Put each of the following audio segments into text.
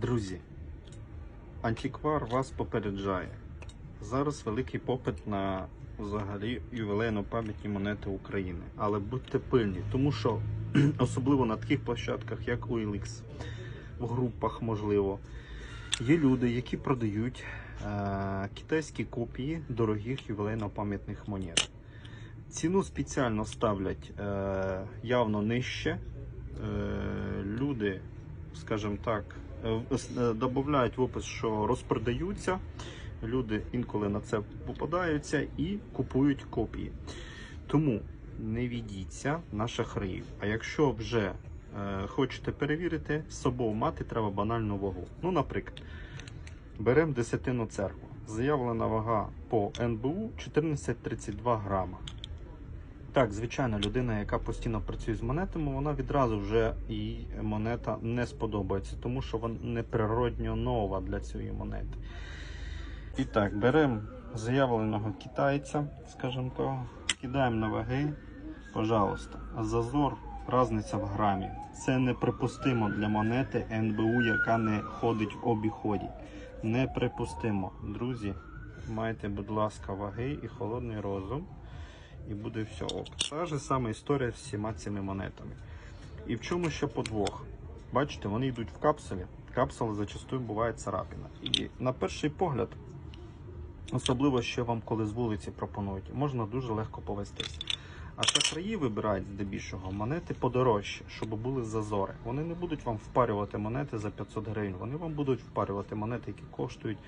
Друзі, антиквар вас попереджає. Зараз великий попит на взагалі ювілейно пам'ятні монети України. Але будьте пильні, тому що особливо на таких площадках, як OLX, в групах, можливо, є люди, які продають е- китайські копії дорогих ювілейно-пам'ятних монет. Ціну спеціально ставлять е- явно нижче. Е- люди, скажімо так, додають в опис, що розпродаються. Люди інколи на це попадаються і купують копії. Тому не відійдіться на шахраїв. А якщо вже е, хочете перевірити, з собою мати треба банальну вагу. Ну, наприклад, беремо десятину церкву. Заявлена вага по НБУ 1432 грама. Так, звичайно, людина, яка постійно працює з монетами, вона відразу вже їй монета не сподобається, тому що вона неприродньо нова для цієї монети. І так, беремо заявленого китайця, скажімо так, кидаємо на ваги. Пожалуйста, зазор, різниця в грамі. Це неприпустимо для монети НБУ, яка не ходить в обіході. Неприпустимо. Друзі, майте, будь ласка, ваги і холодний розум, і буде все ок. Та ж сама історія з всіма цими монетами. І в чому ще подвох? Бачите, вони йдуть в капсулі. Капсула зачастую буває царапина. І на перший погляд, особливо ще вам коли з вулиці пропонують, можна дуже легко повестись. А шахраї вибирають здебільшого монети подорожче, щоб були зазори. Вони не будуть вам впарювати монети за 500 гривень. Вони вам будуть впарювати монети, які коштують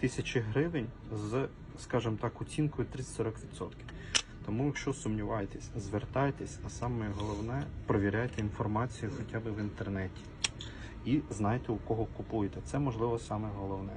тисячі гривень з, скажімо так, оцінкою 30-40%. Тому, якщо сумніваєтесь, звертайтесь, а саме головне, провіряйте інформацію хоча б в інтернеті. І знайте, у кого купуєте. Це можливо саме головне.